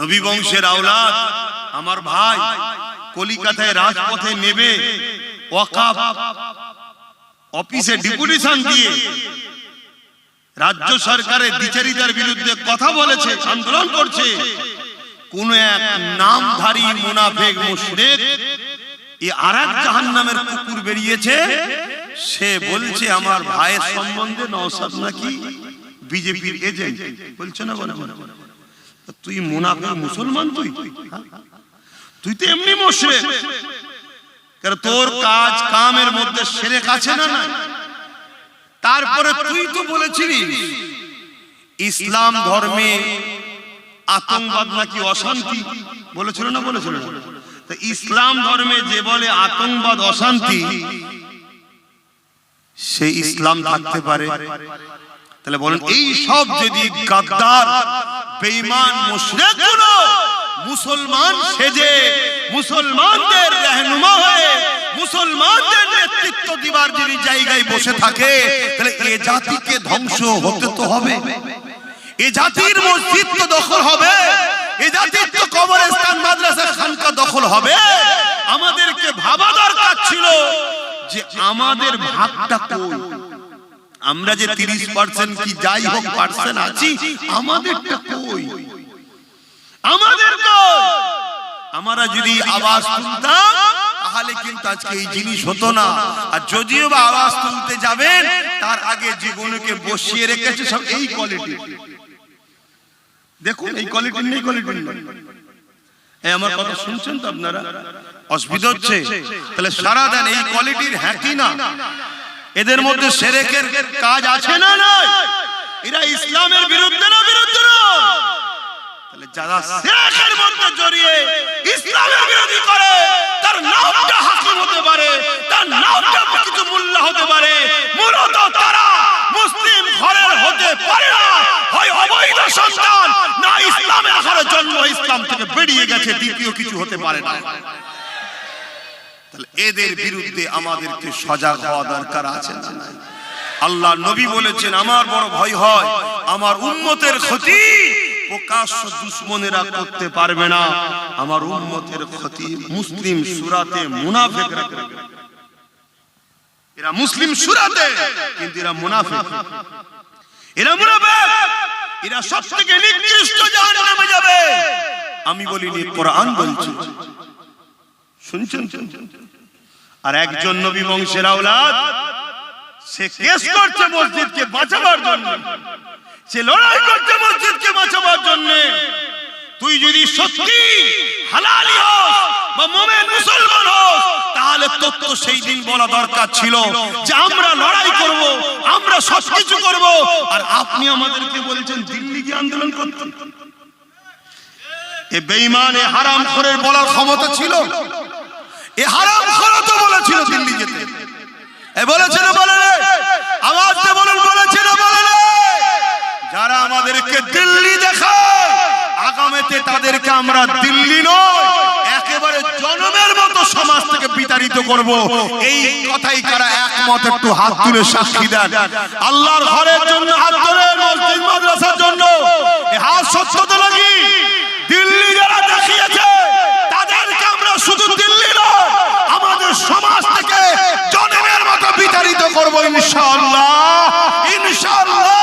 নবী বংশের আওলাদ, আমার ভাই কলিকাতায় রাজপথে নেবে অফিসে ডিপুটেশন দিয়ে রাজ্য সরকারের দ্বিচারিতার বিরুদ্ধে কথা বলেছে, আন্দোলন করছে। কোন এক নামধারী মুনাফেক মুশরিক এই আরেক জাহান্নামের কুকুর বেরিয়েছে, সে বলছে, আমার ভাইয়ের সম্বন্ধে নওশাদ নাকি বিজেপির এজেন্ট? বলছে না বলে তুই মুনাফেক, মুসলমান তুই? তুই তো এমনি কারণ তোর কাজ কামের মধ্যে সেরেক আছে না তারপরে তুই তো বলেছিলিস, ইসলাম ধর্মে আতঙ্কবাদ নাকি অশান্তি? বলেছিল না বলেছিল ইসলাম ধর্মে যে বলে আতঙ্কবাদ, অশান্তি, সে ইসলাম থাকতে পারে। তাহলে বলেন, এই সব যদি গাদ্দার বেঈমান মুশরিকগুলো মুসলমান সেজে মুসলমানদের রহনুমা হয়ে মুসলমানদের নেতৃত্ব দিবার যদি জায়গায় বসে থাকে, তাহলে এ জাতিকে ধ্বংস হতে তো হবে। এ জাতির মসজিদ তো দখল হবে, এ জাতির তো কবরস্থান, মাদ্রাসা খানকা দখল হবে। আমাদেরকে ভাবা দরকার ছিল যে আমাদের ভাগটা কই? আমরা যে তিরিশ পার্সেন্ট কি যাই হোক পার্সেন্ট আছি, আমাদেরটা কই? আমাদের আমরা যদি আওয়াজ তুলতাম, তাহলে কিন্তু আজকে এই জিনিস হতো না। আর যদিও বা আওয়াজ তুলতে যাবেন, তার আগে জীবনকে বসিয়ে রেখেছে সব এই কোয়ালিটি দেখুন, এই কোয়ালিটি নেই কোয়ালিটি আমার কথা শুনছেন তো আপনারা? অসুবিধা হচ্ছে? তাহলে সারা দেন, এই কোয়ালিটির হ্যাঁ কি না। এদের মধ্যে সেরেকের কাজ আছে না নয় এরা ইসলামের বিরুদ্ধে না বিরুদ্ধে তাহলে যারা সেরেকের মধ্যে জড়িয়ে ইসলামের বিরোধী করে তার নামটা হাসিম হতে পারে তার নামটা কিছু মূল্য হতে পারে। মূলত তারা মুসলিম ঘরের হতে পারে না। হয় অবৈধ সন্তান না ইসলামের ঘরে জন্ম ইসলাম থেকে বেরিয়ে গেছে দ্বিতীয় কিছু হতে পারে না। এদের বিরুদ্ধে আমাদেরকে সজাগ হওয়া দরকার আছে আল্লাহ নবী বলেছেন, আমার বড় ভয় হয়, আমার উম্মতের ক্ষতি প্রকাশ্য দুশ্মনেরা করতে পারবে না। আমার ক্ষতি মুসলিম সুরাতে এরা মুসলিম সুরাতে, কিন্তু এরা এরা এরা নিকৃষ্ট যাবে। আমি বলিনি, কোরআন বলছে। শুনছেন? আর একজন নবী বংশের আওলাদ, সে কেস করছে মসজিদকে বাঁচাবার জন্য। সে লড়াই করছে মসজিদকে বাঁচাবার জন্য। তুই যদি সত্যি হালালি হোস বা মুসলমান তাহলে তোর তো সেই দিন বলা দরকার ছিল যে আমরা লড়াই করব, আমরা সবকিছু করব। আর আপনি আমাদেরকে বলছেন, দিল্লি আন্দোলন এ বেঈমানে হারাম খোরের বলার ক্ষমতা ছিল? একেবারে মতো সমাজ থেকে বিতাড়িত করব। এই কথাই একমত আল্লাহর ঘরের জন্য, হাত তুলে মসজিদ, মাদ্রাসার জন্য। হাত সত্য তো নাকি দিল্লি যারা দেখিয়েছে তাদেরকে আমরা শুধু দিল্লি নয় আমাদের সমাজ থেকে জনমের মতো করব ইনশাআল্লাহ।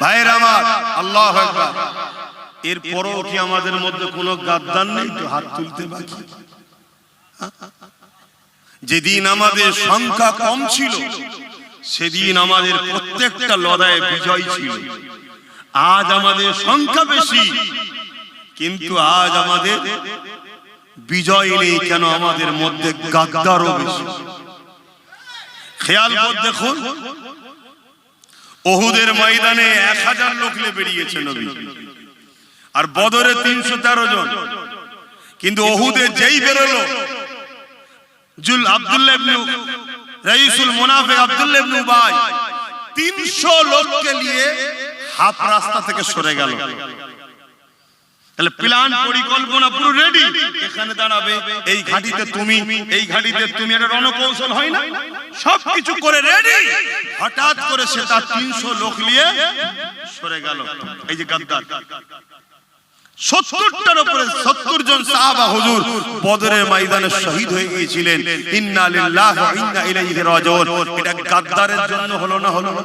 ভাইয়ের আমার, আল্লাহ এরপরও কি আমাদের মধ্যে কোনো গাদ্দার নেই? তো হাত তুলতে যেদিন আমাদের সংখ্যা কম ছিল, সেদিন আমাদের প্রত্যেকটা লড়াইয়ে বিজয় ছিল। আজ আমাদের সংখ্যা বেশি। কিন্তু আজ আমাদের বিজয় নেই কেন আমাদের মধ্যে গাদ্দারও বেশি। খেয়াল করে দেখুন, ওহুদের ময়দানে এক হাজার লোক বেরিয়েছে নবী। আর বদরে তিনশো তেরো জন। কিন্তু ওহুদে যেই বেরোলো, জুল আব্দুল্লাহ রাইসুল মুনাফিক আব্দুল্লাহ উবাই 300 লোককে নিয়ে হাফ রাস্তা থেকে সরে গেল। তাহলে প্ল্যান পরিকল্পনা পুরো রেডি এখানে দাঁড়াবে, এই ঘাটিতে তুমি, এই ঘাটিতে তুমি রণকৌশল হয় না? করে রেডি হঠাৎ করে সে তার তিনশো লোক নিয়ে সরে গেল। এই যে গাদ্দার। সত্তরটার উপরে সত্তর জন সাহাবা হুজুর বদরের ময়দানে শহীদ হয়ে গিয়েছিলেন। ইন্না ওয়া ইন্না ইলাইহি রাজিউন। এটা গাদ্দারের জন্য হলো না হলো না?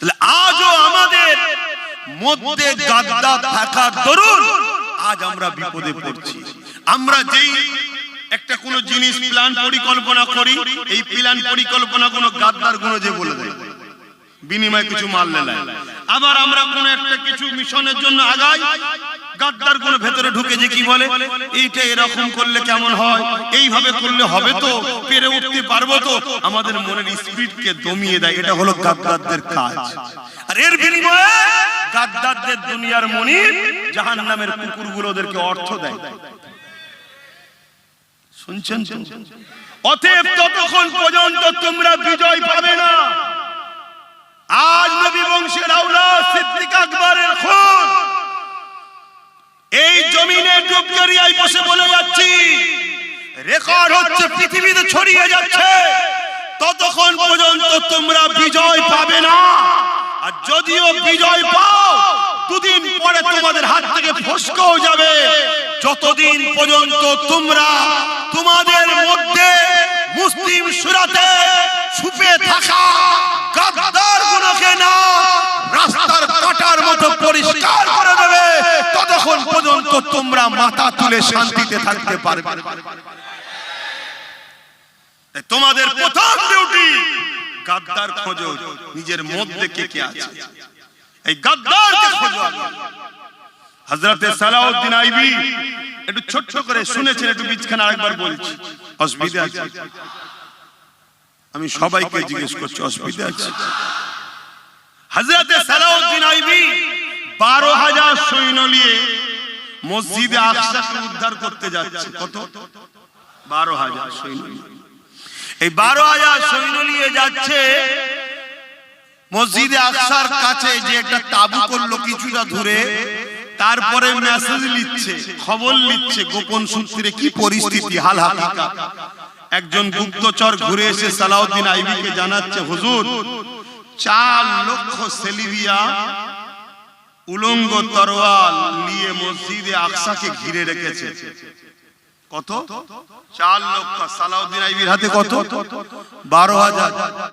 তাহলে আজও আমাদের মধ্যে গাদ্দা থাকার দরুন আজ আমরা বিপদে পড়ছি। আমরা যেই একটা কোন জিনিস প্ল্যান পরিকল্পনা করি এই প্ল্যান পরিকল্পনা কোন গাদ্দার গুণ যে বলে দেয়? বিনিময়ে কিছু মাল লেলায় আবার আমরা কোন একটা কিছু মিশনের জন্য আগাই, গাদ্দারগুলো ভেতরে ঢুকে যে কি বলে, এইটা এরকম করলে কেমন হয়? এইভাবে করলে হবে তো, পেরে উঠতে পারব তো। আমাদের মনের স্পিডকে দমিয়ে দেয়, এটা হলো গাদ্দারদের কাজ। আর এর বিনিময়ে গাদ্দারদের দুনিয়ার মনির জাহান্নামের কুকুরগুলো ওদেরকে অর্থ দেয়। শুনছেন? অতএব ততক্ষণ পর্যন্ত তোমরা বিজয় পাবে না। আজ নবী বংশের আউলা সিদ্দিক আকবরের খুন। এই জমিনে ডুবজরিয়ায় বসে বলে যাচ্ছি রেকর্ড হচ্ছে, পৃথিবীতে ছড়িয়ে যাচ্ছে। ততক্ষণ পর্যন্ত তোমরা বিজয় পাবে না। আর যদিও বিজয় পাও, দুদিন পরে তোমাদের হাত থেকে ফসকেও যাবে। যতদিন পর্যন্ত তোমরা তোমাদের মধ্যে মুসলিম সুরাতে ছুপে থাকা গাদ্দার গুলোকে না, রাস্তার কাটার মতো পরিষ্কার করে দেবে। ততক্ষণ পর্যন্ত তোমরা মাথা তুলে শান্তিতে থাকতে পারবে। তোমাদের প্রথম ডিউটি গাদ্দার খোঁজো, নিজের মধ্যে কে কে আছে। এই গাদ্দারকে খোঁজো। হযরতে সালাউদ্দিন আইবি, একটু ছোট্ট করে শুনেছেন, একটু বিচখানে আরেকবার বলছি। অসুবিধা আছে। আমি সবাইকে জিজ্ঞেস করছি, অসুবিধা আছে? হযরতে সালাউদ্দিন আইবি বারো হাজার সৈন্য নিয়ে মসজিদে আকসাকে উদ্ধার করতে যাচ্ছে। কত? বারো হাজার সৈন্য এই বারো হাজার সৈন্য নিয়ে যাচ্ছে মসজিদে আকসার কাছে যে একটা তাবু করল কিছুটা ধরে, তারপরে মেসেজ লিখছে, খবর লিখছে, গোপন সূত্রে কি পরিস্থিতি হাল হাকিকা একজন গুপ্তচর ঘুরে এসে সালাউদ্দিন আইবিকে জানাচ্ছে, হুজুর, চার লক্ষ সেলিবিয়া উলঙ্গ তরোয়াল নিয়ে মসজিদে আকসাকে ঘিরে রেখেছে। কত? চার লক্ষ। সালাউদ্দিন আইবির হাতে কত? বারো হাজার।